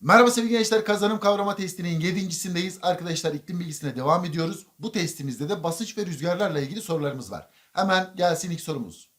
Merhaba sevgili gençler kazanım kavrama testinin 7.sindeyiz. Arkadaşlar iklim bilgisine devam ediyoruz. Bu testimizde de basınç ve rüzgarlarla ilgili sorularımız var. Hemen gelsin ilk sorumuz.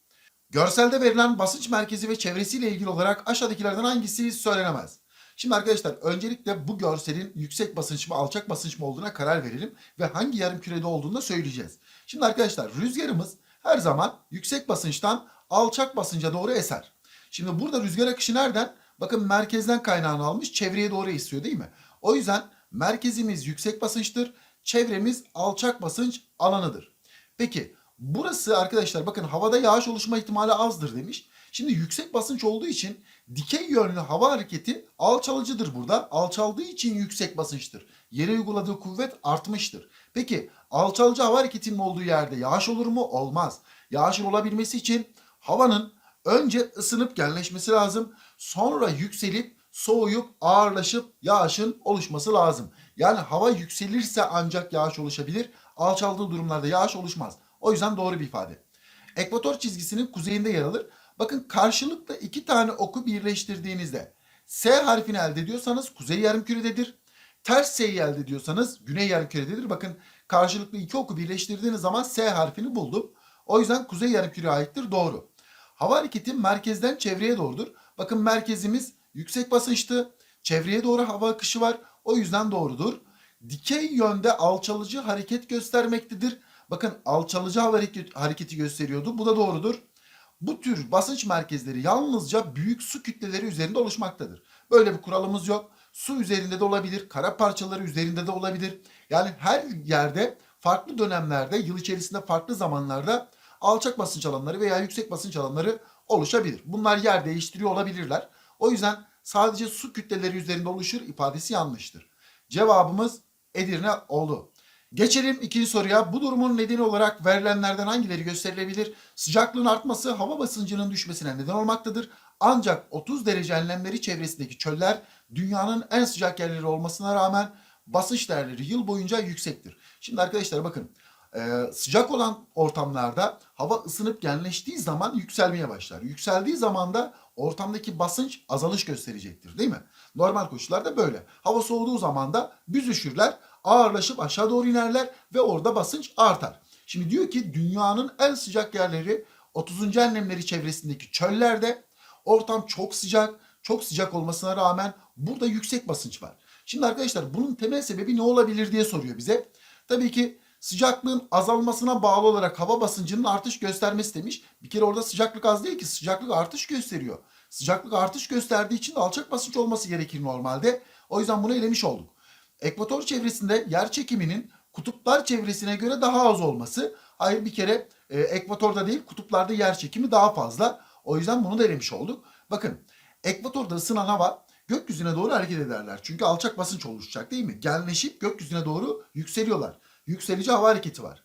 Görselde verilen basınç merkezi ve çevresiyle ilgili olarak aşağıdakilerden hangisi söylenemez? Şimdi arkadaşlar öncelikle bu görselin yüksek basınç mı alçak basınç mı olduğuna karar verelim ve hangi yarım kürede olduğunu da söyleyeceğiz. Şimdi arkadaşlar rüzgarımız her zaman yüksek basınçtan alçak basınca doğru eser. Şimdi burada rüzgar akışı nereden? Bakın merkezden kaynağını almış çevreye doğru esiyor değil mi? O yüzden merkezimiz yüksek basınçtır. Çevremiz alçak basınç alanıdır. Peki burası arkadaşlar bakın havada yağış oluşma ihtimali azdır demiş. Şimdi yüksek basınç olduğu için dikey yönlü hava hareketi alçalıcıdır burada. Alçaldığı için yüksek basınçtır. Yere uyguladığı kuvvet artmıştır. Peki alçalıcı hava hareketinin olduğu yerde yağış olur mu? Olmaz. Yağışın olabilmesi için havanın önce ısınıp genleşmesi lazım. Sonra yükselip soğuyup ağırlaşıp yağışın oluşması lazım. Yani hava yükselirse ancak yağış oluşabilir. Alçaldığı durumlarda yağış oluşmaz. O yüzden doğru bir ifade. Ekvator çizgisinin kuzeyinde yer alır. Bakın karşılıklı iki tane oku birleştirdiğinizde S harfini elde ediyorsanız kuzey yarımkürededir. Ters S'yi elde ediyorsanız güney yarımkürededir. Bakın karşılıklı iki oku birleştirdiğiniz zaman S harfini buldum. O yüzden kuzey yarımküreye aittir. Doğru. Hava hareketi merkezden çevreye doğrudur. Bakın merkezimiz yüksek basınçtı. Çevreye doğru hava akışı var. O yüzden doğrudur. Dikey yönde alçalıcı hareket göstermektedir. Bakın alçalıcı hava hareket- hareketi gösteriyordu. Bu da doğrudur. Bu tür basınç merkezleri yalnızca büyük su kütleleri üzerinde oluşmaktadır. Böyle bir kuralımız yok. Su üzerinde de olabilir, kara parçaları üzerinde de olabilir. Yani her yerde farklı dönemlerde, yıl içerisinde farklı zamanlarda alçak basınç alanları veya yüksek basınç alanları oluşabilir. Bunlar yer değiştiriyor olabilirler. O yüzden sadece su kütleleri üzerinde oluşur ifadesi yanlıştır. Cevabımız Edirne oldu. Geçelim ikinci soruya. Bu durumun nedeni olarak verilenlerden hangileri gösterilebilir? Sıcaklığın artması hava basıncının düşmesine neden olmaktadır. Ancak 30 derece enlemleri çevresindeki çöller dünyanın en sıcak yerleri olmasına rağmen basınç değerleri yıl boyunca yüksektir. Şimdi arkadaşlar bakın ee, sıcak olan ortamlarda hava ısınıp genleştiği zaman yükselmeye başlar. Yükseldiği zaman da ortamdaki basınç azalış gösterecektir değil mi? Normal koşullarda böyle. Hava soğuduğu zaman da büzüşürler, ağırlaşıp aşağı doğru inerler ve orada basınç artar. Şimdi diyor ki dünyanın en sıcak yerleri 30. enlemleri çevresindeki çöllerde ortam çok sıcak, çok sıcak olmasına rağmen burada yüksek basınç var. Şimdi arkadaşlar bunun temel sebebi ne olabilir diye soruyor bize. Tabii ki sıcaklığın azalmasına bağlı olarak hava basıncının artış göstermesi demiş. Bir kere orada sıcaklık az değil ki sıcaklık artış gösteriyor. Sıcaklık artış gösterdiği için de alçak basınç olması gerekir normalde. O yüzden bunu elemiş olduk. Ekvator çevresinde yer çekiminin kutuplar çevresine göre daha az olması. Hayır bir kere e, ekvatorda değil kutuplarda yer çekimi daha fazla. O yüzden bunu da elemiş olduk. Bakın ekvatorda ısınan hava gökyüzüne doğru hareket ederler. Çünkü alçak basınç oluşacak değil mi? Genleşip gökyüzüne doğru yükseliyorlar yükselici hava hareketi var.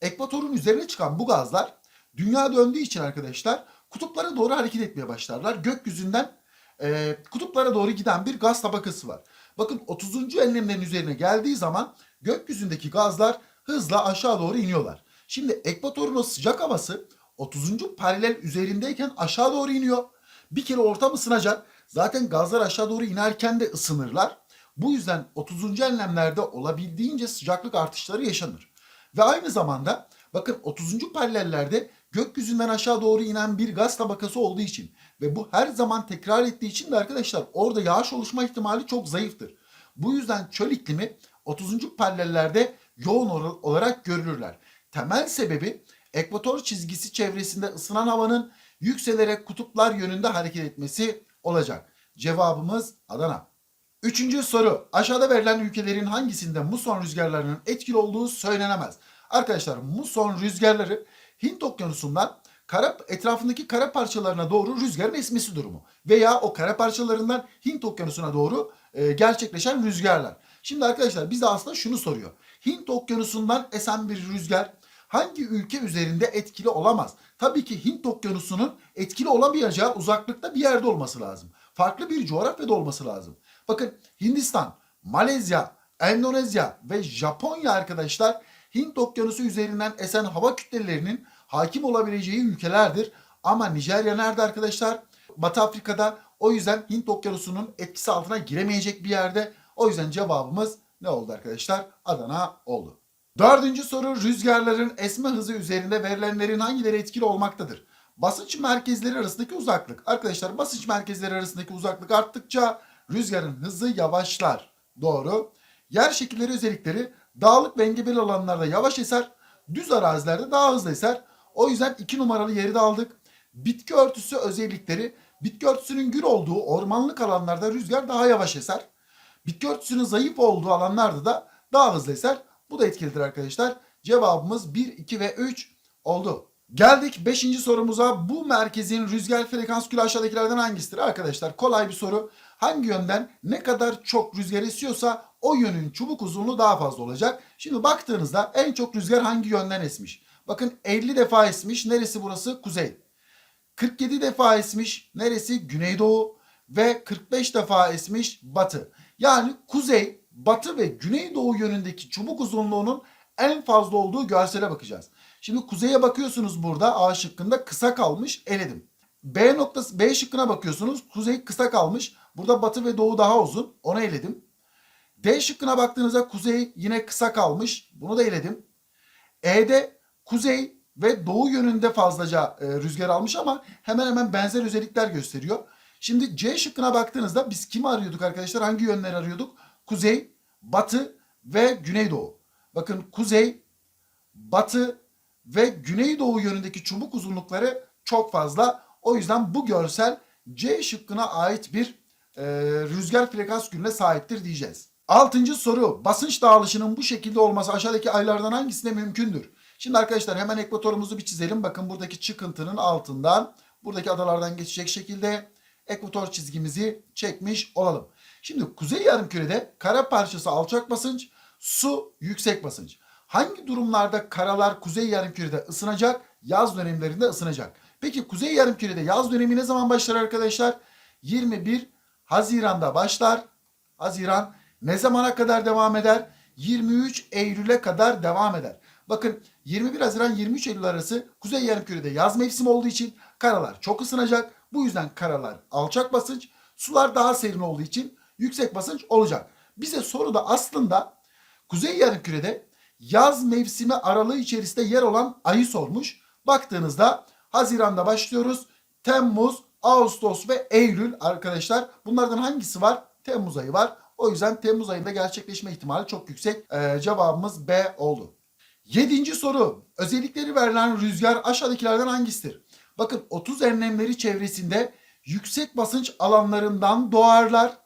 Ekvatorun üzerine çıkan bu gazlar dünya döndüğü için arkadaşlar kutuplara doğru hareket etmeye başlarlar. Gökyüzünden e, kutuplara doğru giden bir gaz tabakası var. Bakın 30. enlemlerin üzerine geldiği zaman gökyüzündeki gazlar hızla aşağı doğru iniyorlar. Şimdi ekvatorun o sıcak havası 30. paralel üzerindeyken aşağı doğru iniyor. Bir kere ortam ısınacak. Zaten gazlar aşağı doğru inerken de ısınırlar. Bu yüzden 30. enlemlerde olabildiğince sıcaklık artışları yaşanır. Ve aynı zamanda bakın 30. paralellerde gökyüzünden aşağı doğru inen bir gaz tabakası olduğu için ve bu her zaman tekrar ettiği için de arkadaşlar orada yağış oluşma ihtimali çok zayıftır. Bu yüzden çöl iklimi 30. paralellerde yoğun olarak görülürler. Temel sebebi ekvator çizgisi çevresinde ısınan havanın yükselerek kutuplar yönünde hareket etmesi olacak. Cevabımız Adana. Üçüncü soru. Aşağıda verilen ülkelerin hangisinde muson rüzgarlarının etkili olduğu söylenemez. Arkadaşlar muson rüzgarları Hint okyanusundan kara, etrafındaki kara parçalarına doğru rüzgarın esmesi durumu. Veya o kara parçalarından Hint okyanusuna doğru e, gerçekleşen rüzgarlar. Şimdi arkadaşlar bize aslında şunu soruyor. Hint okyanusundan esen bir rüzgar hangi ülke üzerinde etkili olamaz? Tabii ki Hint okyanusunun etkili olamayacağı uzaklıkta bir yerde olması lazım. Farklı bir coğrafyada olması lazım. Bakın Hindistan, Malezya, Endonezya ve Japonya arkadaşlar Hint okyanusu üzerinden esen hava kütlelerinin hakim olabileceği ülkelerdir. Ama Nijerya nerede arkadaşlar? Batı Afrika'da O yüzden Hint okyanusunun etkisi altına giremeyecek bir yerde. O yüzden cevabımız ne oldu arkadaşlar? Adana oldu. Dördüncü soru rüzgarların esme hızı üzerinde verilenlerin hangileri etkili olmaktadır? Basınç merkezleri arasındaki uzaklık. Arkadaşlar basınç merkezleri arasındaki uzaklık arttıkça rüzgarın hızı yavaşlar. Doğru. Yer şekilleri özellikleri dağlık ve engebeli alanlarda yavaş eser, düz arazilerde daha hızlı eser. O yüzden iki numaralı yeri de aldık. Bitki örtüsü özellikleri bitki örtüsünün gür olduğu ormanlık alanlarda rüzgar daha yavaş eser. Bitki örtüsünün zayıf olduğu alanlarda da daha hızlı eser. Bu da etkilidir arkadaşlar. Cevabımız 1, 2 ve 3 oldu. Geldik 5. sorumuza. Bu merkezin rüzgar frekans külü aşağıdakilerden hangisidir? Arkadaşlar kolay bir soru. Hangi yönden ne kadar çok rüzgar esiyorsa o yönün çubuk uzunluğu daha fazla olacak. Şimdi baktığınızda en çok rüzgar hangi yönden esmiş? Bakın 50 defa esmiş. Neresi burası? Kuzey. 47 defa esmiş. Neresi? Güneydoğu. Ve 45 defa esmiş batı. Yani kuzey, batı ve güneydoğu yönündeki çubuk uzunluğunun en fazla olduğu görsele bakacağız. Şimdi kuzeye bakıyorsunuz burada A şıkkında kısa kalmış eledim. B noktası B şıkkına bakıyorsunuz kuzey kısa kalmış. Burada batı ve doğu daha uzun onu eledim. D şıkkına baktığınızda kuzey yine kısa kalmış. Bunu da eledim. E'de kuzey ve doğu yönünde fazlaca e, rüzgar almış ama hemen hemen benzer özellikler gösteriyor. Şimdi C şıkkına baktığınızda biz kimi arıyorduk arkadaşlar? Hangi yönleri arıyorduk? Kuzey, batı ve güneydoğu. Bakın kuzey, batı ve güneydoğu yönündeki çubuk uzunlukları çok fazla. O yüzden bu görsel C şıkkına ait bir e, rüzgar frekans gününe sahiptir diyeceğiz. Altıncı soru. Basınç dağılışının bu şekilde olması aşağıdaki aylardan hangisinde mümkündür? Şimdi arkadaşlar hemen ekvatorumuzu bir çizelim. Bakın buradaki çıkıntının altından buradaki adalardan geçecek şekilde ekvator çizgimizi çekmiş olalım. Şimdi kuzey yarımkürede kara parçası alçak basınç, su yüksek basınç. Hangi durumlarda karalar kuzey yarımkürede ısınacak, yaz dönemlerinde ısınacak? Peki kuzey yarımkürede yaz dönemi ne zaman başlar arkadaşlar? 21 Haziran'da başlar. Haziran ne zamana kadar devam eder? 23 Eylül'e kadar devam eder. Bakın 21 Haziran 23 Eylül arası kuzey yarımkürede yaz mevsimi olduğu için karalar çok ısınacak. Bu yüzden karalar alçak basınç, sular daha serin olduğu için yüksek basınç olacak. Bize soruda aslında kuzey yarımkürede yaz mevsimi aralığı içerisinde yer olan ayı sormuş. Baktığınızda Haziran'da başlıyoruz. Temmuz, Ağustos ve Eylül arkadaşlar. Bunlardan hangisi var? Temmuz ayı var. O yüzden Temmuz ayında gerçekleşme ihtimali çok yüksek. Ee, cevabımız B oldu. Yedinci soru. Özellikleri verilen rüzgar aşağıdakilerden hangisidir? Bakın 30 enlemleri çevresinde yüksek basınç alanlarından doğarlar.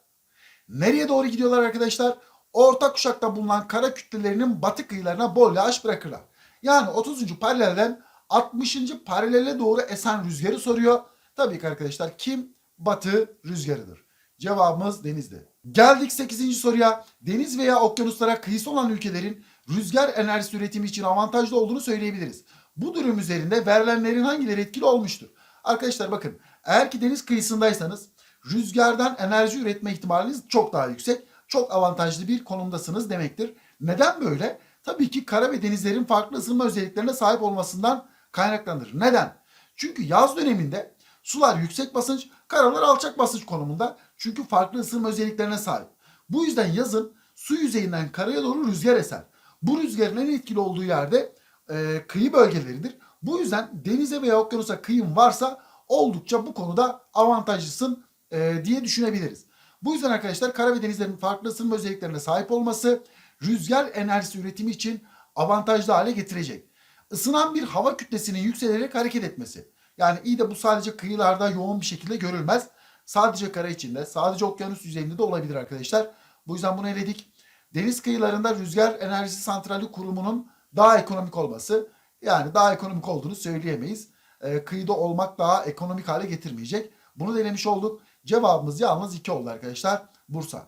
Nereye doğru gidiyorlar arkadaşlar? Orta kuşakta bulunan kara kütlelerinin batı kıyılarına bol yağış bırakırlar. Yani 30. paralelden 60. paralele doğru esen rüzgarı soruyor. Tabii ki arkadaşlar kim? Batı rüzgarıdır. Cevabımız denizde. Geldik 8. soruya. Deniz veya okyanuslara kıyısı olan ülkelerin rüzgar enerjisi üretimi için avantajlı olduğunu söyleyebiliriz. Bu durum üzerinde verilenlerin hangileri etkili olmuştur? Arkadaşlar bakın eğer ki deniz kıyısındaysanız rüzgardan enerji üretme ihtimaliniz çok daha yüksek. Çok avantajlı bir konumdasınız demektir. Neden böyle? Tabii ki kara ve denizlerin farklı ısınma özelliklerine sahip olmasından kaynaklanır. Neden? Çünkü yaz döneminde sular yüksek basınç, karalar alçak basınç konumunda. Çünkü farklı ısınma özelliklerine sahip. Bu yüzden yazın su yüzeyinden karaya doğru rüzgar eser. Bu rüzgarın en etkili olduğu yerde e, kıyı bölgeleridir. Bu yüzden denize veya okyanusa kıyın varsa oldukça bu konuda avantajlısın e, diye düşünebiliriz. Bu yüzden arkadaşlar kara ve denizlerin farklı ısınma özelliklerine sahip olması rüzgar enerjisi üretimi için avantajlı hale getirecek. Isınan bir hava kütlesinin yükselerek hareket etmesi. Yani iyi de bu sadece kıyılarda yoğun bir şekilde görülmez. Sadece kara içinde, sadece okyanus yüzeyinde de olabilir arkadaşlar. Bu yüzden bunu eledik. Deniz kıyılarında rüzgar enerjisi santrali kurumunun daha ekonomik olması. Yani daha ekonomik olduğunu söyleyemeyiz. Ee, kıyıda olmak daha ekonomik hale getirmeyecek. Bunu denemiş olduk. Cevabımız yalnız 2 oldu arkadaşlar. Bursa.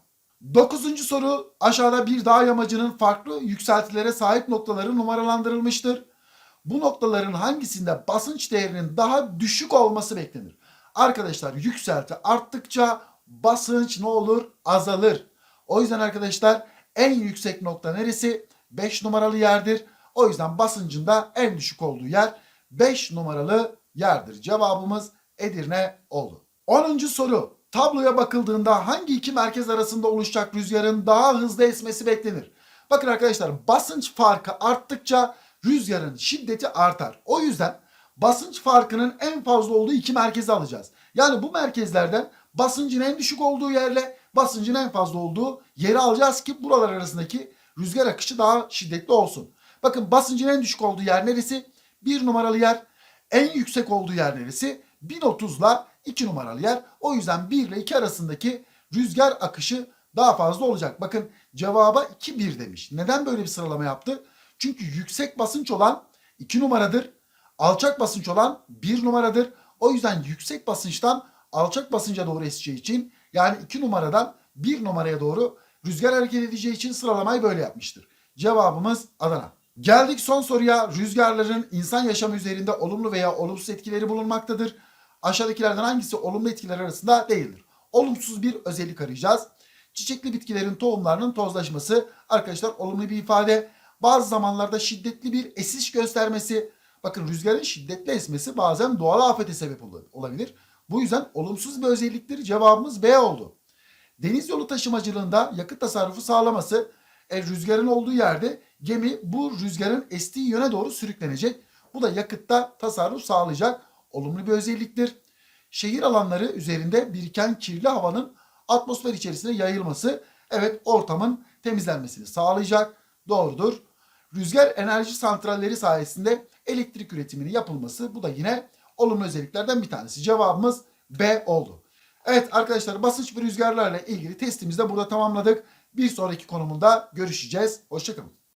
Dokuzuncu soru aşağıda bir dağ yamacının farklı yükseltilere sahip noktaları numaralandırılmıştır. Bu noktaların hangisinde basınç değerinin daha düşük olması beklenir? Arkadaşlar yükselti arttıkça basınç ne olur? Azalır. O yüzden arkadaşlar en yüksek nokta neresi? 5 numaralı yerdir. O yüzden basıncın da en düşük olduğu yer 5 numaralı yerdir. Cevabımız Edirne oldu. 10. soru. tabloya bakıldığında hangi iki merkez arasında oluşacak rüzgarın daha hızlı esmesi beklenir? Bakın arkadaşlar basınç farkı arttıkça rüzgarın şiddeti artar. O yüzden basınç farkının en fazla olduğu iki merkezi alacağız. Yani bu merkezlerden basıncın en düşük olduğu yerle basıncın en fazla olduğu yeri alacağız ki buralar arasındaki rüzgar akışı daha şiddetli olsun. Bakın basıncın en düşük olduğu yer neresi? Bir numaralı yer. En yüksek olduğu yer neresi? 1030 ile 2 numaralı yer. O yüzden 1 ile 2 arasındaki rüzgar akışı daha fazla olacak. Bakın cevaba 2-1 demiş. Neden böyle bir sıralama yaptı? Çünkü yüksek basınç olan 2 numaradır. Alçak basınç olan 1 numaradır. O yüzden yüksek basınçtan alçak basınca doğru eseceği için yani 2 numaradan 1 numaraya doğru rüzgar hareket edeceği için sıralamayı böyle yapmıştır. Cevabımız Adana. Geldik son soruya. Rüzgarların insan yaşamı üzerinde olumlu veya olumsuz etkileri bulunmaktadır. Aşağıdakilerden hangisi olumlu etkiler arasında değildir? Olumsuz bir özellik arayacağız. Çiçekli bitkilerin tohumlarının tozlaşması arkadaşlar olumlu bir ifade. Bazı zamanlarda şiddetli bir esiş göstermesi. Bakın rüzgarın şiddetli esmesi bazen doğal afete sebep ol- olabilir. Bu yüzden olumsuz bir özelliktir. Cevabımız B oldu. Deniz yolu taşımacılığında yakıt tasarrufu sağlaması. E, rüzgarın olduğu yerde gemi bu rüzgarın estiği yöne doğru sürüklenecek. Bu da yakıtta tasarruf sağlayacak olumlu bir özelliktir. Şehir alanları üzerinde biriken kirli havanın atmosfer içerisine yayılması evet ortamın temizlenmesini sağlayacak. Doğrudur. Rüzgar enerji santralleri sayesinde elektrik üretiminin yapılması bu da yine olumlu özelliklerden bir tanesi. Cevabımız B oldu. Evet arkadaşlar basınç ve rüzgarlarla ilgili testimizi de burada tamamladık. Bir sonraki konumunda görüşeceğiz. Hoşçakalın.